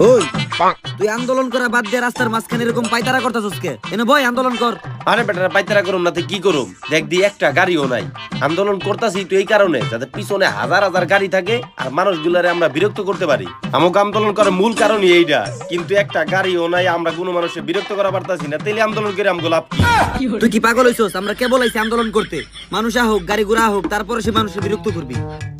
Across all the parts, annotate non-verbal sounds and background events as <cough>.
ওই তুই আন্দোলন করা বাদ দিয়ে রাস্তার মাঝখানে এরকম করতেছস কে এনে বই আন্দোলন কর। আরে বেটারা পাইতারা করুম না তো কি করুম? দেখ দি একটা গাড়িও নাই। আন্দোলন করতাছি তো এই কারণে যাতে পিছনে হাজার হাজার গাড়ি থাকে আর মানুষগুলারে আমরা বিরক্ত করতে পারি। আমাকে আন্দোলন করার মূল কারণই এইটা। কিন্তু একটা গাড়িও নাই আমরা কোনো মানুষের বিরক্ত করা পারতাছি না। তাইলে আন্দোলন করে আমগো লাভ কি? তুই কি পাগল হইছস? আমরা কেবল বলাইছি আন্দোলন করতে। মানুষ হোক গাড়ি ঘোড়া হোক তারপরে সে মানুষের বিরক্ত করবি।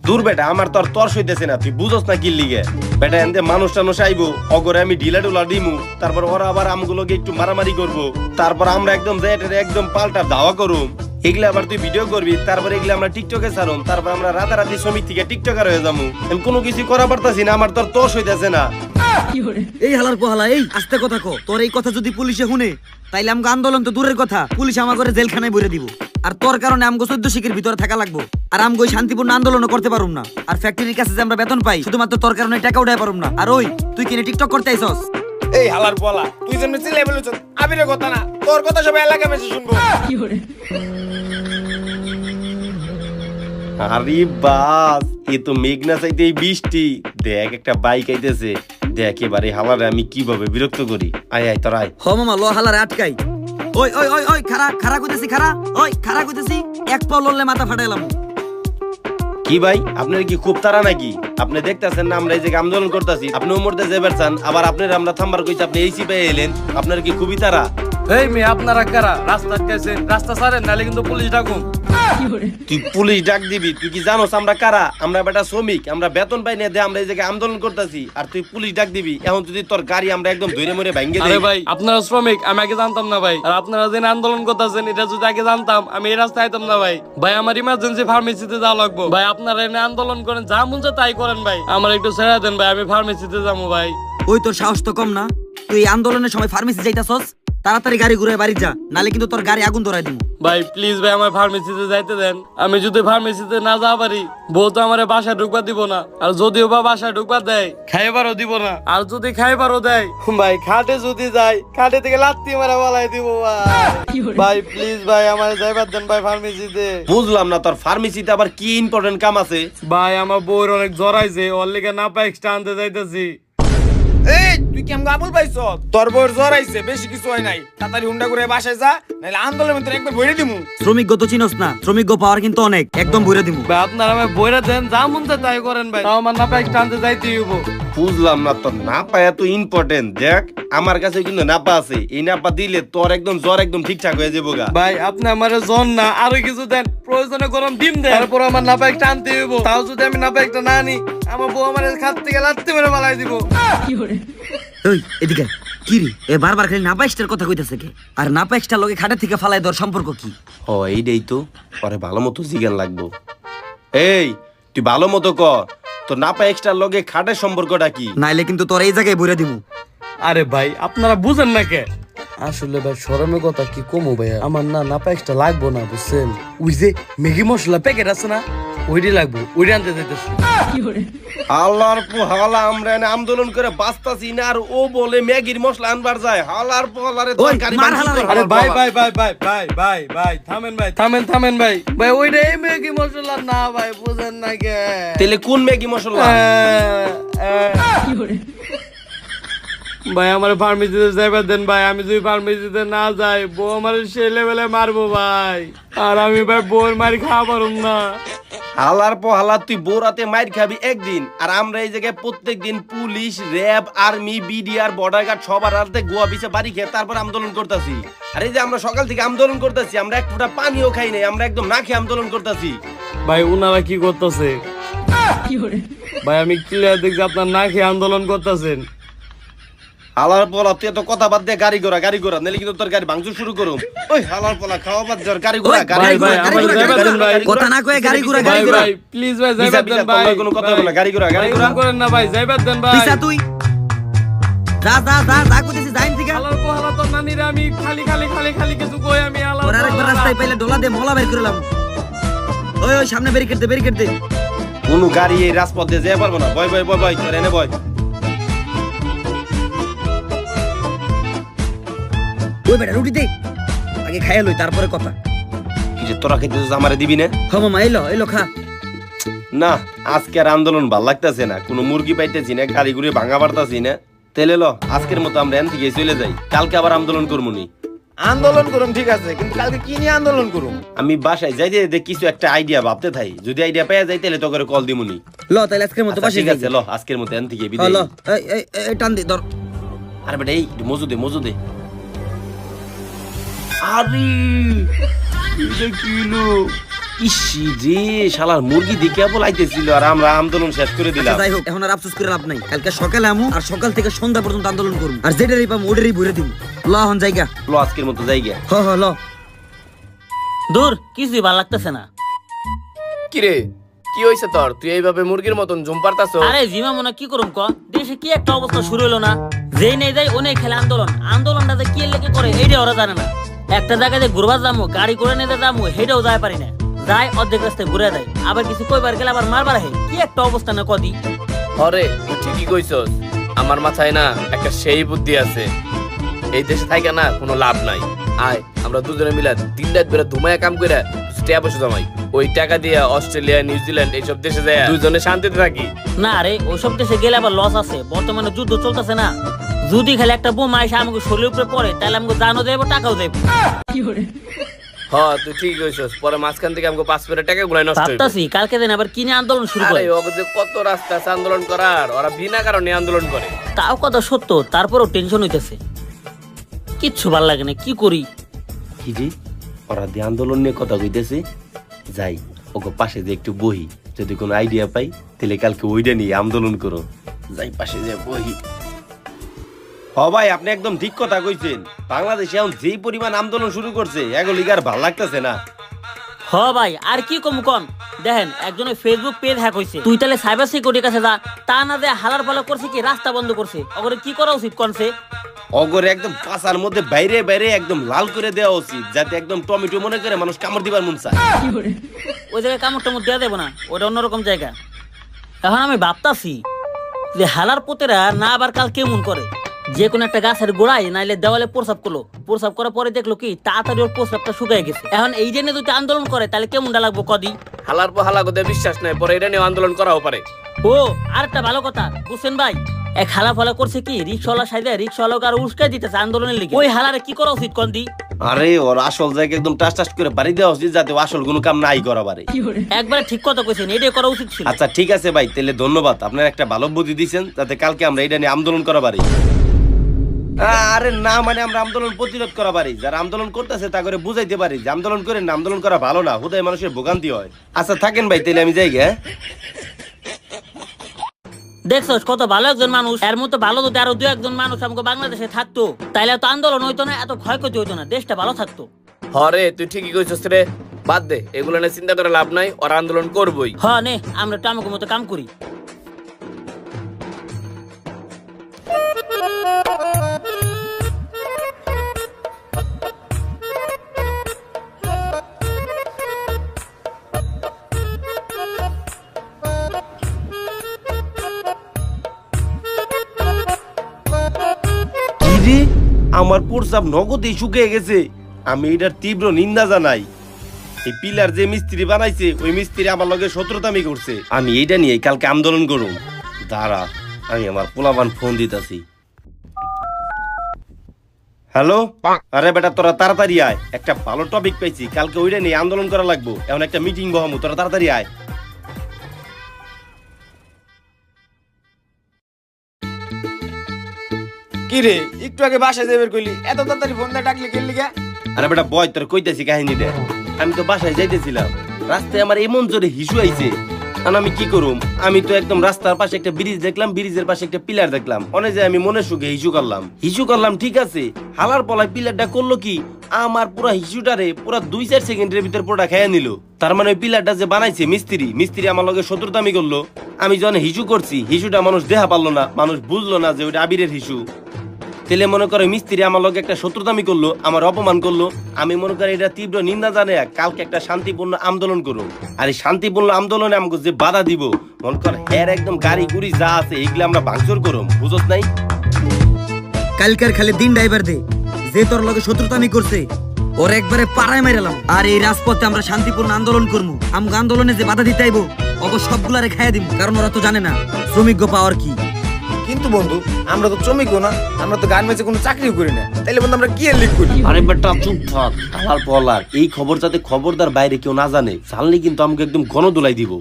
দূর বেটা আমার তো আর তর সইতেছে না। তুই বুঝস না কি লিগে বেটা এনতে মানুষ টানুষ আইবো অগরে আমি ঢিলা ডোলা দিমু। তারপর ওরা আবার আমগুলোকে একটু মারামারি করব। তারপর আমরা একদম একদম পাল্টা ধাওয়া করুম। এগুলা আবার তুই ভিডিও করবি, তারপর এগুলা আমরা টিকটকে ছাড়ুম। তারপর আমরা রাতারাতি শ্রমিক থেকে টিকটকার হয়ে যাব আমি কোনো কিছু করা পারতাছি না, আমার তো তোষ হইতেছে না। এই হালার পোহালা এই আস্তে কথা কো তোর এই কথা যদি পুলিশে শুনে তাইলে আমগো আন্দোলন তো দূরের কথা। পুলিশ আমার করে জেলখানায় ভরে দিব। আর তোর কারণে আমগো চোদ্দ শিখের ভিতরে থাকা লাগবো। আর আমগো শান্তিপূর্ণ আন্দোলনও করতে পারুম না। আর ফ্যাক্টরির কাছে যে আমরা বেতন পাই শুধুমাত্র তোর কারণে টাকা উঠাই পারুম না। আর ওই তুই কিনে টিকটক করতে আইসস? এই হালার বলা তুই যেমন চিল্লাই বলেছ আবিরের কথা না তোর কথা সবাই এলাকা বেশি শুনব। আরে বাস এ তো মেঘনা চাইতে এই বৃষ্টি। দেখ একটা বাইক আইতেছে। দেখ এবারে হালারে আমি কীভাবে বিরক্ত করি? আয় আয় তোর আয়। হ মামা ল হালারে আটকাই। ওই ওই ওই ওই খারা খারা কইতেছি খারা ওই খারা কইতেছি এক পাও লড়লে মাথা ফাটাইলাম কি ভাই আপনার কি খুব তারা নাকি? আপনি দেখতেছেন না আমরা এই যে আন্দোলন করতেছি। আপনি উমরতে যে বেড়ছেন আবার আপনার আমরা থাম্বার কইছি আপনি এইসি পেয়ে এলেন। আপনার কি খুবই তারা এই মেয়ে আপনারা কারা? রাস্তা আটকাইছেন রাস্তা ছাড়েন নাহলে কিন্তু পুলিশ ডাকুন। তুই পুলিশ ডাক দিবি তুই কি জানোস আমরা কারা? আমরা বেটা শ্রমিক আমরা বেতন পাই না দে আমরা এই জায়গায় আন্দোলন করতেছি। আর তুই পুলিশ ডাক দিবি এখন যদি তোর গাড়ি আমরা একদম ধরে মরে ভাঙ্গে আরে ভাই আপনারা শ্রমিক আমি আগে জানতাম না ভাই। আর আপনারা যেন আন্দোলন করতেছেন এটা যদি আগে জানতাম আমি এই রাস্তায় আইতাম না ভাই। ভাই আমার ইমার্জেন্সি ফার্মেসিতে যাওয়া লাগবো। ভাই আপনারা এনে আন্দোলন করেন যা মন তাই করেন ভাই। আমার একটু ছেড়ে দেন ভাই আমি ফার্মেসিতে যাব ভাই। ওই তোর সাহস তো কম না। তুই আন্দোলনের সময় ফার্মেসি যাইতাছস? তাড়াতাড়ি গাড়ি ঘুরে বাড়ি যা নালে কিন্তু তোর গাড়ি আগুন ধরাই দিব ভাই প্লিজ ভাই আমার ফার্মেসিতে যাইতে দেন। আমি যদি ফার্মেসিতে না যাওয়া পারি বউ তো আমার বাসায় ঢুকবা দিব না। আর যদিও বা বাসায় ঢুকবা দেয় খাইবারও দিব না। আর যদি খাইবারও দেয় ভাই খাটে যদি যাই খাটে থেকে লাত্তি মারা বলাই দিব ভাই। ভাই প্লিজ ভাই আমার যাইবার দেন ভাই ফার্মেসিতে বুঝলাম না তোর ফার্মেসিতে আবার কি ইম্পর্টেন্ট কাম আছে? ভাই আমার বউর অনেক জ্বরাইছে ওর লিগে না পাই এক্সট্রা আনতে যাইতেছি। এই তুই কি আমাকে পাইছ? তোর বউর জ্বর আইছে বেশি কিছু হয় নাই। তাড়াতাড়ি হুন্ডা করে বাসায় যা নাহলে আন্দোলনের ভিতরে একবার ভরে দিমু। শ্রমিক তো চিনস না শ্রমিক পাওয়ার কিন্তু অনেক একদম ভরে দিব ভাই আপনারা আমার বইরা দেন যা মন চায় তাই করেন ভাই। তাও আমার না পাই এক্সট্রা যাইতে হইব। বুঝলাম না তোর নাপা এত ইম্পর্টেন্ট দেখ আমার কাছে কিন্তু নাপা আছে। এই নাপা দিলে তোর একদম জ্বর একদম ঠিকঠাক হয়ে যাব গা। ভাই আপনি আমার জন না আরও কিছু দেন। প্রয়োজনে গরম ডিম দেন। তারপর আমার নাপা একটা আনতে হইব। তাও যদি আমি নাপা একটা না আনি আমার বউ আমার খাত থেকে লাত্তি মেরে বালাই দিব। ওই এদিকে কি এ বারবার খালি কথা কইতাছে কে? আর লগে থেকে ফালাই দর সম্পর্ক কি? ও এইটাই তো। পরে ভালো মতো জিজ্ঞান লাগবো। এই তুই ভালো মতো ক নাপা লগে খাটের সম্পর্কটা কি? নাইলে কিন্তু তোর এই জায়গায় ভরে দিব আরে ভাই আপনারা বুঝেন না কে? আসলে ভাই শরমের কথা কি কমো ভাই আমার না নাপা এক্সট্রা লাগবো না বুঝছেন? ওই যে ম্যাগি মশলা প্যাকেট আছে না? ওইটাই লাগবো ওইটা আনতে হালা আমরা এনে আন্দোলন করে বাঁচতাছি না আর ও বলে ম্যাগির মশলা আনবার যায়। হালার পো হালারে ওই, তরকারি মার মাংস হালারে। তোর আরে ভাই ভাই ভাই ভাই ভাই ভাই ভাই থামেন ভাই থামেন থামেন ভাই। ভাই ওইটাই ম্যাগি মশলা না ভাই বুঝেন না কে। তাহলে কোন ম্যাগি মশলা? ভাই আমার ফার্মেসিতে যাইবার দেন ভাই আমি যদি ফার্মেসিতে না যাই বউ আমার সে লেভেলে মারবো ভাই। আর আমি ভাই বউর মারি খাওয়া পারুম না। হালার পো হালার তুই বোরাতে মাইর খাবি একদিন। আর আমরা এই জায়গায় প্রত্যেক দিন police RAB army BDR border guard সবার হাতে গোয়া পিছে বাড়ি খেয়ে তারপর আন্দোলন করতেছি। আর এই যে আমরা সকাল থেকে আন্দোলন করতেছি আমরা এক ফোঁটা পানিও খাই নাই আমরা একদম না খেয়ে আন্দোলন করতেছি। ভাই উনারা কি করতেছে? ভাই আমি ক্লিয়ার দেখছি আপনার না খেয়ে আন্দোলন করতেছেন। হালার পোলা তুই এত কথা বাদ দিয়ে গাড়ি ঘোড়া গাড়ি ঘোড়া নাহলে কিন্তু তোর গাড়ি ভাঙচুর শুরু করুম। ওই হালার পোলা খাওয়া বাদ যার গাড়ি ঘোড়া গাড়ি। গাড়ি কথা না কয়ে গাড়ি ঘুরা গাড়ি ঘুরা। প্লিজ ভাই যাইবার দেন ভাই। কোনো কথা বলো গাড়ি ঘোড়া, গাড়ি ঘোড়া। করেন না ভাই যাইবার দেন ভাই। পিছা তুই? যা যা যা যা কইতেছি যাইন থেকে হালার পোহালা তো নানিরা আমি খালি খালি খালি খালি কিছু কই আমি আলার ওর আরেকবার রাস্তায় পাইলে ডোলা দে মলা বের করে লাম। ওই ওই সামনে ব্যারিকেড দে ব্যারিকেড দে। কোনো গাড়ি এই রাজপথ দিয়ে যেতে পারব না। বয় বয় বয় বয় তোর এনে বয়। ওই বেটা রুটি দে আগে খাইয়া লই তারপরে কথা। কি যে তোরা খেতে আমারে দিবি না? হ মামা এলো এলো খা। না আজকে আর আন্দোলন ভালো লাগতেছে না। কোনো মুরগি পাইতেছি না গাড়ি ঘুরে ভাঙা পারতাছি না। তেলে ল আজকের মতো আমরা এন থেকে চলে যাই। কালকে আবার আন্দোলন করব নি। আন্দোলন করুম ঠিক আছে কিন্তু কালকে কি নিয়ে আন্দোলন করুম? আমি বাসায় যাইতে কিছু একটা আইডিয়া ভাবতে থাই। যদি আইডিয়া পেয়ে যাই তাহলে তোকে কল দিমুনি ল তাইলে আজকের মতো আচ্ছা, ঠিক আছে ল আজকের মতো এন থেকে ল বিদায় এই এই এই টান দে ধর। আরে বেটা এই মজুদে মজু এটা? ইসি রে শালার মুরগি দিকে বলাইতেছিল আর আমরা আন্দোলন শেষ করে আচ্ছা, দিলাম। যাই হোক এখন আর আফসোস করে লাভ নাই। কালকে সকালে আমু আর সকাল থেকে সন্ধ্যা পর্যন্ত আন্দোলন আর যেটারই পাম ওটারই ভরে দিব ল হন জায়গা। ল আজকের মতো জায়গা। হ হ ল। দূর কিছুই ভালো লাগতেছে না। কিরে কি হইছে তোর? তুই এইভাবে মুরগির মতন জুম পারতাছ আরে জিমা মনে কি করুম ক? দেশে কি একটা অবস্থা শুরু হলো না? যেই নেই যাই ওনে খেলে আন্দোলন। আন্দোলনটা যে কি লেগে করে এইটা ওরা জানে না। একটা জায়গায় যে ঘুরবার যাব গাড়ি করে নিতে যাব সেটাও যায় পারি না। যাই অর্ধেক রাস্তায় ঘুরে দেয় আবার কিছু কইবার গেলে আবার মারবার হে কি একটা অবস্থা না কদি? হরে তুই ঠিকই কইছস। আমার মাথায় না একটা সেই বুদ্ধি আছে। এই দেশে থাকে না কোনো লাভ নাই। আয় আমরা দুজনে মিলে দিন রাত বেড়ে ধুমায় কাম করে স্টে বসে জমাই। ওই টাকা দিয়ে অস্ট্রেলিয়া নিউজিল্যান্ড এইসব দেশে যায় দুজনে শান্তিতে থাকি। না রে ওইসব দেশে গেলে আবার লস আছে। বর্তমানে যুদ্ধ চলতেছে না। যদি খালি একটা বোমা এসে আমাকে শরীরের উপরে পড়ে তাহলে আমাকে জানো দেবো টাকাও দেবো। হ তুই ঠিক কইছস। পরে মাঝখান থেকে আমাকে পাঁচ পেরে টাকা গুলাই নষ্ট হইবে। ভাবতাছি কালকে দিন আবার কিনে আন্দোলন শুরু করে? আরে ওকে যে কত রাস্তা আছে আন্দোলন করার। ওরা বিনা কারণে আন্দোলন করে। তাও কথা সত্য তারপরও টেনশন হইতেছে। কিচ্ছু ভালো লাগে না কি করি? কি রে ওরা দিয়ে আন্দোলন নিয়ে কথা কইতেছে। যাই ওকে পাশে যে একটু বহি। যদি কোনো আইডিয়া পাই তাহলে কালকে ওইটা নিয়ে আন্দোলন করো। যাই পাশে যে বহি। হ ভাই আপনি একদম ঠিক কথা কইছেন। বাংলাদেশে এখন যেই পরিমাণ আন্দোলন শুরু করছে এগুলো আর ভালো লাগতেছে না। হ ভাই আর কি কম কম? দেখেন একজনের ফেসবুক পেজ হ্যাক হয়েছে তুই তাহলে সাইবার সিকিউরিটির কাছে যা তা না যে হালার পালা করছে কি রাস্তা বন্ধ করছে। ওগুলো কি করা উচিত কনসে অগরে একদম পাশার মধ্যে বাইরে বাইরে একদম লাল করে দেওয়া উচিত যাতে একদম টমেটো মনে করে মানুষ কামড় দিবার মন চায়। ওই জায়গায় কামড় টামড় দেওয়া দেবো না ওটা অন্যরকম জায়গা। এখন আমি ভাবতাছি যে হালার পোতেরা না আবার কাল কেমন করে? যে কোনো একটা গাছের গোড়ায় নাইলে দেওয়ালে প্রসাব করল। প্রসাব করার পরে দেখল কি তাড়াতাড়ি ওর প্রসাবটা শুকিয়ে গেছে। এখন এই জন্য যদি আন্দোলন করে তাহলে কেমনটা লাগবো কদি? হালার পর হালা গোদে বিশ্বাস নাই পরে এটা নিয়ে আন্দোলন করাও পারে। ও আর একটা ভালো কথা বুঝছেন ভাই? এক হালা ফালা করছে কি রিক্সাওয়ালা সাইডে রিক্সাওয়ালাকে আর উস্কাই দিতেছে আন্দোলনের লিগে। ওই হালারে কি করা উচিত কন্দি? আরে ওর আসল জায়গা একদম টাস টাস করে বাড়ি দেওয়া উচিত যাতে আসল কোনো কাম নাই করা? পারে একবারে ঠিক কথা কইছেন এটাই করা উচিত ছিল। আচ্ছা ঠিক আছে ভাই তাহলে ধন্যবাদ। আপনার একটা ভালো বুদ্ধি দিয়েছেন যাতে কালকে আমরা এটা নিয়ে আন্দোলন করা পারি আরে না মানে আমরা আন্দোলন প্রতিরোধ করা পারি। যারা আন্দোলন করতেছে তা করে বুঝাইতে পারি যে আন্দোলন করেন না আন্দোলন করা ভালো না হুদায় মানুষের ভোগান্তি হয়। আচ্ছা থাকেন ভাই তাহলে আমি যাই গে, হ্যাঁ? দেখছস কত ভালো একজন মানুষ। এর মতো ভালো যদি আরও দু একজন মানুষ আমাকে বাংলাদেশে থাকতো তাইলে তো আন্দোলন হইতো না এত ক্ষয়ক্ষতি হইতো না দেশটা ভালো থাকতো। হরে তুই ঠিকই কইছস রে। বাদ দে এগুলো নিয়ে চিন্তা করে লাভ নাই ওরা আন্দোলন করবই। হ নে আমরা আমাকে মতো কাম করি। আমার প্রস্রাব নগদেই শুকিয়ে গেছে। আমি এটার তীব্র নিন্দা জানাই। এই পিলার যে মিস্ত্রি বানাইছে, ওই মিস্ত্রি আমার লগে শত্রুতামি করছে। আমি এইটা নিয়ে কালকে আন্দোলন করুম। দাঁড়া, আমি আমার পোলাবান ফোন দিতাছি। হ্যালো আরে বেটা তোরা তাড়াতাড়ি আয়। একটা ভালো টপিক পাইছি কালকে ওইটা নিয়ে আন্দোলন করা লাগবো। এমন একটা মিটিং বহামু তোরা তাড়াতাড়ি আয়। কি রে একটু আগে বাসায় যাবে কইলি এত তাড়াতাড়ি ফোন দিয়ে ডাকলি কেলি গা আরে বেটা বয় তোর কইতেছি কাহিনী দে আমি তো বাসায় যাইতেছিলাম। রাস্তায় আমার এমন জোরে হিসু আইছে। আর আমি কি করুম? আমি তো একদম রাস্তার পাশে একটা ব্রিজ দেখলাম ব্রিজের পাশে একটা পিলার দেখলাম। অনেক যে আমি মনে সুখে হিসু করলাম। হিসু করলাম, ঠিক আছে। হালার পলায় পিলারটা করল কি? আমার পুরা হিসুটারে পুরা দুই চার সেকেন্ডের ভিতর পুরোটা খেয়ে নিল। তার মানে ওই পিলারটা যে বানাইছে মিস্ত্রি মিস্ত্রি আমার লগে শত্রুতামি করল। আমি যখন হিসু করছি, হিসুটা মানুষ দেহা পারল না। মানুষ বুঝলো না যে ওইটা আবিরের হিসু। তেলে মনে করে মিস্ত্রি আমার লগে একটা শত্রুতামি করল, আমার অপমান করল, আমি মনে করি এটা তীব্র নিন্দা জানে কালকে একটা শান্তিপূর্ণ আন্দোলন করুন আর এই শান্তিপূর্ণ আন্দোলনে আমাকে যে বাধা দিব, মনে কর হ্যার একদম গাড়ি গুড়ি যা আছে, এগুলো আমরা ভাঙচুর করুম বুঝত নাই? কালকার খালি দিন ড্রাইভার দে, যে তোর লগে শত্রুতামি করছে, ওর একবারে পাড়ায় মেরালাম আর এই রাজপথে আমরা শান্তিপূর্ণ আন্দোলন করব আমগো আন্দোলনে যে বাধা দিতে আইবো অব সবগুলারে খাইয়া দিব কারণ ওরা তো জানে না শ্রমিক পাওয়ার কি। কিন্তু বন্ধু, আমরা তো শ্রমিকও না, আমরা তো গার্মেন্টসে কোনো চাকরিও করি না। তাইলে বন্ধু, আমরা কি লিখ করি? আরে বেটা, চুপ থাক হালার পলার এই খবর যাতে খবরদার বাইরে কেউ না জানে জানলে কিন্তু আমাকে একদম গণদোলাই দিব।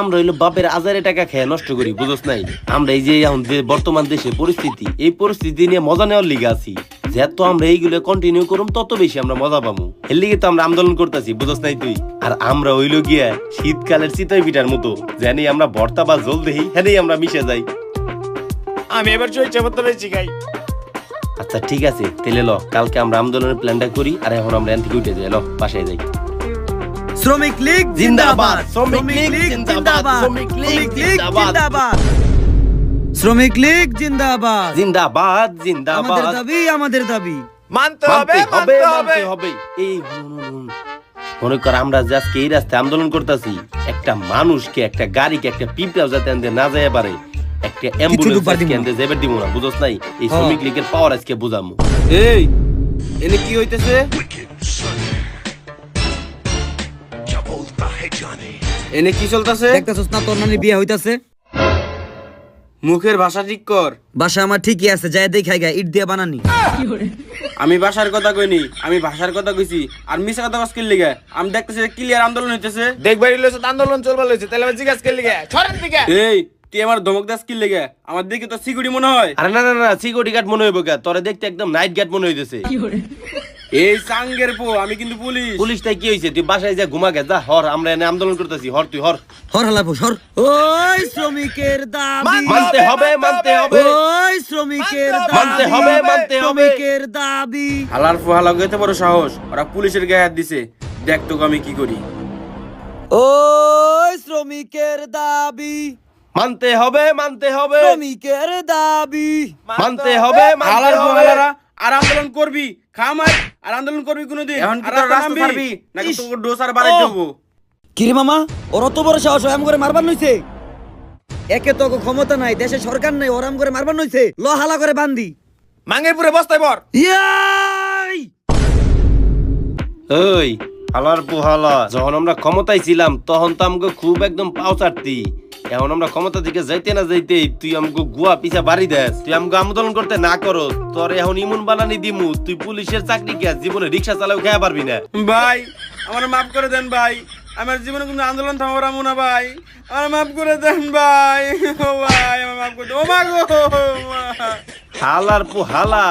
আমরা হইল বাপের আজারে টাকা খেয়ে নষ্ট করি, বুঝোস নাই? আমরা এই যে এখন বর্তমান দেশের পরিস্থিতি, এই পরিস্থিতি নিয়ে মজা নেওয়ার লিগে আছি। যত আমরা এইগুলো কন্টিনিউ করুম, তত বেশি আমরা মজা পাবো এর লিগে তো আমরা আন্দোলন করতেছি, বুঝোস নাই তুই? আর আমরা হইল গিয়া শীতকালের চিতই পিঠার মতো জানি আমরা ভর্তা বা জল দেই হ্যাঁ আমরা মিশে যাই। আমি এবার চলছে করতে বেশি খাই আচ্ছা ঠিক আছে। তাহলে ল কালকে আমরা আন্দোলনের প্ল্যানটা করি আর এখন আমরা এখান থেকে উঠে যাই। ল বাসায় যাই। শ্রমিক লীগ জিন্দাবাদ, জিন্দাবাদ। শ্রমিক লীগ জিন্দাবাদ, শ্রমিক লীগ জিন্দাবাদ। শ্রমিক লীগ জিন্দাবাদ। জিন্দাবাদ আমাদের দাবি আমাদের দাবি। মানতে হবে মানতে হবে মানতে হবে। হবে। এই। মনে কর আমরা যে আজকে এই রাস্তায় আন্দোলন করতেছি। একটা মানুষকে একটা গাড়িকে একটা পিঁপড়াও যাতে আনতে না যায় পারে একটা অ্যাম্বুলেন্স না। দিব না বুঝছ নাই? এই হ্যাঁ। শ্রমিক লীগের পাওয়ার আজকে বুঝামু। এই এনে কি হইতেছে? এনে কি চলতেছে? দেখতেছস না তোর নানি বিয়ে হইতাছে। মুখের ভাষা ঠিক কর। বাসা আমার ঠিকই আছে যাই দেখাই গা ইট দিয়ে বানানি। আমি ভাষার কথা কইনি আমি ভাষার কথা কইছি আর মিশা কথা কস লিগে আমি দেখতেছি ক্লিয়ার আন্দোলন হইতেছে। দেখবার লইছে আন্দোলন চলবার লইছে তাহলে আমি জিজ্ঞাসা করলি গে ছড়েন দিকে। এই তুই আমার ধমক দাস কি লেগে? আমার দেখে তো সিকিউরিটি মনে হয়? আরে না না না সিকিউরিটি গার্ড মনে হইব কে তোরে দেখতে একদম নাইট গার্ড মনে হইতেছে। এই সাঙ্গের পো আমি কিন্তু পুলিশ। পুলিশ তাই কি হইছে? তুই বাসায় যা ঘুমা গে যা হর আমরা এনে আন্দোলন করতেছি হর তুই হর। হর সর। ওই শ্রমিকের দাবি। মানতে হবে মানতে হবে। ওই শ্রমিকের দাবি মানতে হবে, মানতে হবে। শ্রমিকের দাবি। হালার ফো হালা গেতে বড় সাহস। ওরা পুলিশের গায়ে হাত দিছে। দেখ তোকে আমি কি করি। ওই শ্রমিকের দাবি। মানতে হবে মানতে হবে। শ্রমিকের দাবি। মানতে হবে হালার হালারা আর আন্দোলন করবি খামার আর আন্দোলন করবি কোনোদিন। এখন কি তোর রাস্তা ছাড়বি নাকি তোর ডোস আর বাড়াই। দেবো কিরে মামা ওর অত বড় সাহস হয় করে মারবার নইছে? একে তো ক্ষমতা নাই দেশে সরকার নাই ওরাম করে মারবার নইছে? ল হালা করে বান্দি। মাঙ্গের পুরে বস্তায় বর। ইয়াই! ওই হালার পোহালা যখন আমরা ক্ষমতায় ছিলাম তখন তো আমাকে খুব একদম পাও চাটতি। এখন আমরা ক্ষমতা থেকে যাইতে না যাইতে তুই আমাকে গুয়া পিছা বাড়ি দেস। তুই আমাকে আন্দোলন করতে না করো। তোর এখন ইমন বানানি দিমু। তুই পুলিশের চাকরি কে জীবনে রিক্সা চালাও খেয়া পারবি না। ভাই আমার মাফ করে দেন ভাই। আমার জীবনে কোনো আন্দোলন থামাবো না ভাই। আমার মাফ করে দেন ভাই। ও ভাই আমার মাফ করে ও মা গো। হালার পোহালা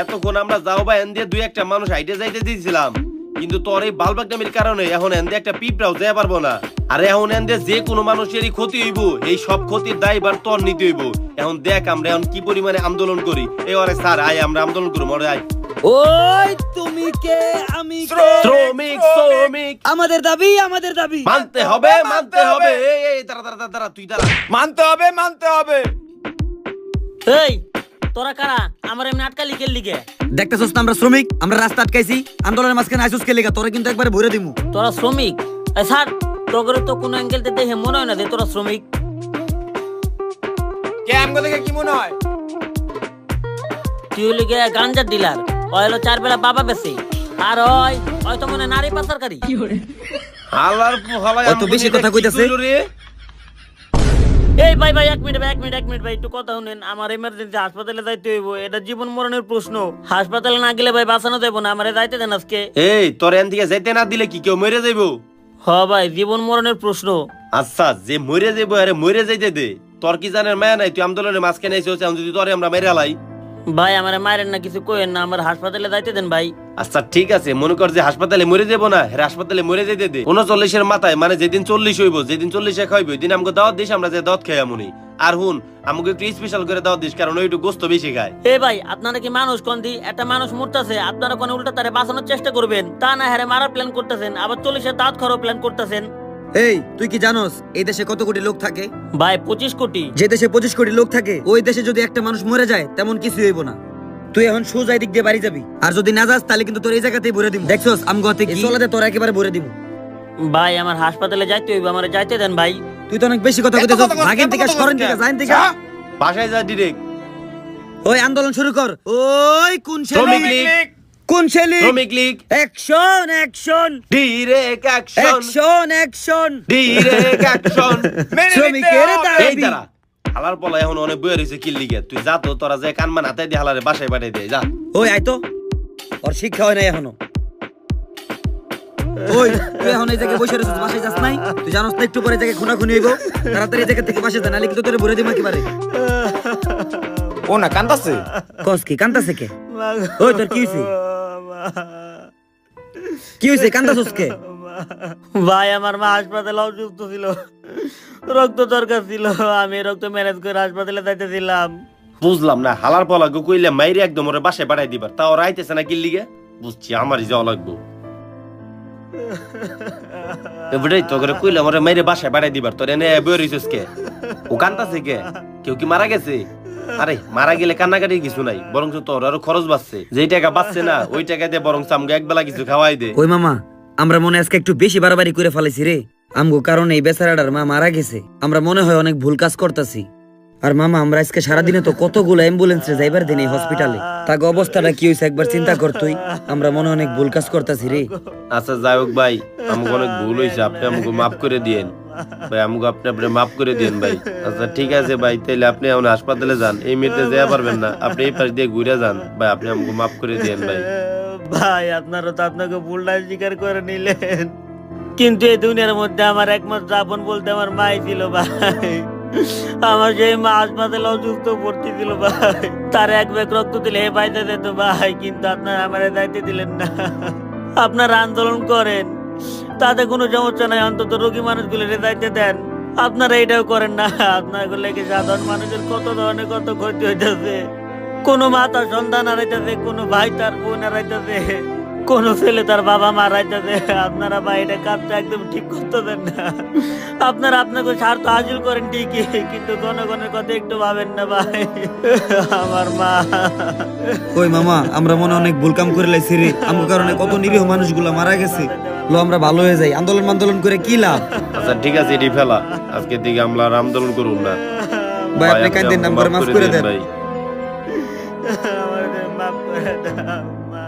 এতক্ষণ আমরা যাও বা এন দিয়ে দুই একটা মানুষ হাইটে যাইতে দিয়েছিলাম কিন্তু তোর এই বালবাগনামির কারণে এখন এন দিয়ে একটা পিঁপড়াও যেতে পারব না। আর এখন এন দিয়ে যে কোনো মানুষেরই ক্ষতি হইব এই সব ক্ষতির দায়বার তোর নিতে হইব। এখন দেখ আমরা এখন কি পরিমাণে আন্দোলন করি। এ ওরে স্যার আয় আমরা আন্দোলন করি মরে আয়। ওই তুমি কে? আমি কে? শ্রমিক শ্রমিক। আমাদের দাবি আমাদের দাবি। মানতে হবে মানতে হবে। এই এই দাঁড়া দাঁড়া দাঁড়া, তুই দাঁড়া। মানতে হবে মানতে হবে। এই তোরা কারা? আমার এমনি আটকালি কেল লিগে। দেখতেছস না আমরা শ্রমিক? আমরা রাস্তা আটকাইছি আন্দোলনের মাঝখানে আইসুস কে লেগা? তোরা কিন্তু একবারে ভরে দিমু। তোরা শ্রমিক? স্যার তোর তো কোনো অ্যাঙ্গেলতে দেখে মনে হয় না যে তোরা শ্রমিক। কে আমগো দেখে কি মনে হয়? তুই হলি গিয়ে গাঞ্জার ডিলার ওই চার বেলা বাবা বেশি আর ওই ওই তো মনে হয় নারী পাচারকারী। হালার পোহালা অত বেশি কথা কইতাছে? এই ভাই ভাই এক মিনিট ভাই এক মিনিট এক মিনিট ভাই একটু কথা শুনেন। আমার এমার্জেন্সি হাসপাতালে যাইতে হইব এটা জীবন মরণের প্রশ্ন। হাসপাতালে না গেলে ভাই বাঁচানো যাব না আমারে যাইতে দেন আজকে। এই তোর এন থেকে যাইতে না দিলে কি কেউ মরে যাইব? হ ভাই জীবন মরণের প্রশ্ন। আচ্ছা যে মরে যাইব আরে মরে যাইতে দে। তোর কি জানের মায়া নাই? তুই আন্দোলনের মাঝখানে এসে এখন যদি তোরে আমরা মেরে লাই ভাই আমারে মারেন না কিছু কইেন না আমার হাসপাতালে যাইতে দেন ভাই। আচ্ছা ঠিক আছে মনে কর যে হাসপাতালে মরে যাব না হ্যাঁ হাসপাতালে মরে যেতে দে। উনচল্লিশের মাথায় মানে যেদিন চল্লিশ হইব যেদিন চল্লিশে খাইবো ওই দিন আমাকে দাওয়াত দিস আমরা যে দাওয়াত খাই আমুনি আর হুন আমাকে একটু স্পেশাল করে দাওয়াত দিস কারণ ওই একটু গোস্ত বেশি খায়। এ ভাই আপনারা কি মানুষ কোন দি? একটা মানুষ মরতাছে আপনারা কোন উল্টা তারে বাঁচানোর চেষ্টা করবেন। তা না হ্যাঁ মারার প্ল্যান করতেছেন আবার চল্লিশের দাঁত খাওয়ার প্ল্যান করতেছেন। এই তুই কি জানোস এই দেশে কত কোটি লোক থাকে? ভাই পঁচিশ কোটি। যে দেশে পঁচিশ কোটি লোক থাকে ওই দেশে যদি একটা মানুষ মরে যায় তেমন কিছু হইব না। তুই এখন সোজা দিক দিয়ে বাড়ি যাবি। আর যদি না যাস তাহলে কিন্তু তোর এই জায়গাতেই ভরে দিব। দেখছস আম গতে কি? চলাতে তোর একেবারে ভরে দিব। ভাই আমার হাসপাতালে যাইতে হইব আমার যাইতে দেন ভাই। তুই তো অনেক বেশি কথা ভাগেন থেকে সরেন থেকে যাইন থেকে বাসায় যা ডিরেক্ট ওই আন্দোলন শুরু কর। ওই কোন লীগ। কোন ছেলে? শ্রমিক league. Action action direct action action action direct action শ্রমিকের দাবি। হালার পলা এখন অনেক বইয়া রয়েছে কিল লিগে। তুই যা তো তোরা যে কানমান হাতে দিয়ে হালারে বাসায় পাঠিয়ে দে যা। ওই আয় তো। ওর শিক্ষা হয় নাই এখনও। ওই তুই এখন এই জায়গায় বসে রয়েছিস বাসায় যাস নাই? তুই জানোস না একটু পরে জায়গায় খুনা খুনি হইব। তাড়াতাড়ি এই জায়গা থেকে বাসে যা নাহলে কিন্তু তোর ভরে দিমা একেবারে। ও না কান্দাছে? কস কি কান্তাছে কে? ওই তোর কি হইছে? কি হইছে? কান্তাছস কে <laughs> ভাই আমার মা হাসপাতালে অসুস্থ ছিল। রক্ত দরকার ছিল। আমি রক্ত ম্যানেজ করে হাসপাতালে যাইতেছিলাম বুঝলাম না হালার পলা গো কইলে মাইরে একদম ওরে বাসায় পাঠাই দিবার। তা ওরা আইতেছে না কিল লিগে বুঝছি আমারই যাওয়া লাগবো। এবারেই তো করে কইলে আমার মাইরে বাসায় পাঠাই দিবার তোর এনে বই রইছিস কে? ও কান্তাছে কে? কেউ কি মারা গেছে? আরে মারা গেলে কান্নাকাটি কিছু নাই বরং তোর আরও খরচ বাঁচছে। যেই টাকা বাঁচছে না ওই টাকা দিয়ে বরং আমগো একবেলা কিছু খাওয়াই দে। ওই মামা আমরা মনে আজকে একটু বেশি বাড়াবাড়ি করে ফেলেছি রে। আমগো কারণে এই বেচারাটার মা মারা গেছে। আমরা মনে হয় অনেক ভুল কাজ করতেছি। আর মামা আমরা আজকে সারাদিনে তো কতগুলো অ্যাম্বুলেন্সে যাইবার দিন এই হসপিটালে তাকে অবস্থাটা কি হয়েছে একবার চিন্তা করতুই আমরা মনে অনেক ভুল কাজ করতেছি রে। আচ্ছা যাই হোক ভাই আমাকে অনেক ভুল হয়েছে আপনি আমাকে মাফ করে দিয়েন। ভাই আপনি আপনি মাফ করে দিয়েন ভাই। আচ্ছা ঠিক আছে ভাই তাহলে আপনি এখন হাসপাতালে যান। এই যেতে পারবেন না। আপনি এই পাশ দিয়ে ঘুরে যান। ভাই, আপনি আমাকে মাফ করে দিয়েন ভাই। ভাই, আপনারা তো আপনাকে ভুলটা স্বীকার করে নিলেন। কিন্তু এই দুনিয়ার মধ্যে আমার একমাত্র আপন বলতে আমার মাই ছিল ভাই। আমার সেই মা হাসপাতালে অসুস্থ ভর্তি ছিল ভাই। তার এক ব্যাগ রক্ত দিলে হে পাইতে যেত ভাই, কিন্তু আপনারা আমার দায়িত্ব দিলেন না। আপনারা আন্দোলন করেন। তাতে কোনো সমস্যা নাই, অন্তত রোগী মানুষগুলো দায়িত্ব দেন। আপনারা এটাও করেন না আপনার লেগে সাধারণ মানুষের কত ধরনের কত ক্ষতি হইতেছে। কোনো মা তার সন্তান হারাইতেছে, কোনো ভাই তার বোন হারাইতেছে, কোনো ছেলে তার বাবা মা হারাইতেছে। আপনারা ভাই, এটা কাজটা একদম ঠিক করতেছেন না। আপনারা আপনাকে স্বার্থ হাসিল করেন ঠিকই, কিন্তু জনগণের কথা একটু ভাবেন না ভাই। আমার মা। ওই মামা, আমরা মনে অনেক ভুল কাম করে লাইছি রে। আমগো কারণে কত নিরীহ মানুষগুলো মারা গেছে। লো আমরা ভালো হয়ে যাই। আন্দোলন আন্দোলন করে কি লাভ? আচ্ছা ঠিক আছে এটি ফেলা। আজকে দিকে আমরা আর আন্দোলন করুন না। ভাই আপনি কান্দেন না আমাকে মাফ করে দেন ভাই। আমাদের মাফ করে দাও মা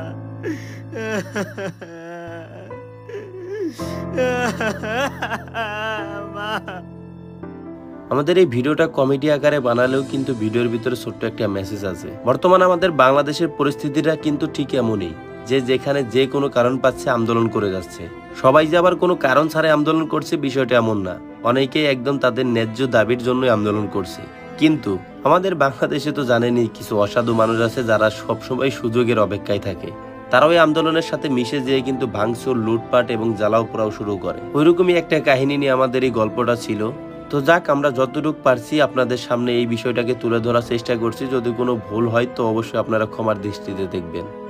আমাদের এই ভিডিওটা কমেডি আকারে বানালেও কিন্তু ভিডিওর ভিতরে ছোট্ট একটা মেসেজ আছে। বর্তমানে আমাদের বাংলাদেশের পরিস্থিতিটা কিন্তু ঠিক এমনই। যে যেখানে যে কোনো কারণ পাচ্ছে আন্দোলন করে যাচ্ছে। সবাই যে আবার কোনো কারণ ছাড়াই আন্দোলন করছে বিষয়টা এমন না। অনেকেই একদম তাদের ন্যায্য দাবির জন্যই আন্দোলন করছে। কিন্তু আমাদের বাংলাদেশে তো জানেনই কিছু অসাধু মানুষ আছে যারা সবসময় সুযোগের অপেক্ষায় থাকে। তারাও এই আন্দোলনের সাথে মিশে যেয়ে কিন্তু ভাঙচুর, লুটপাট এবং জ্বালাও পোড়াও শুরু করে। ওইরকমই একটা কাহিনী নিয়ে আমাদের এই গল্পটা ছিল। তো যাক, আমরা যতটুকু পারছি আপনাদের সামনে এই বিষয়টাকে তুলে ধরার চেষ্টা করছি। যদি কোনো ভুল হয় তো অবশ্যই আপনারা ক্ষমার দৃষ্টিতে দেখবেন।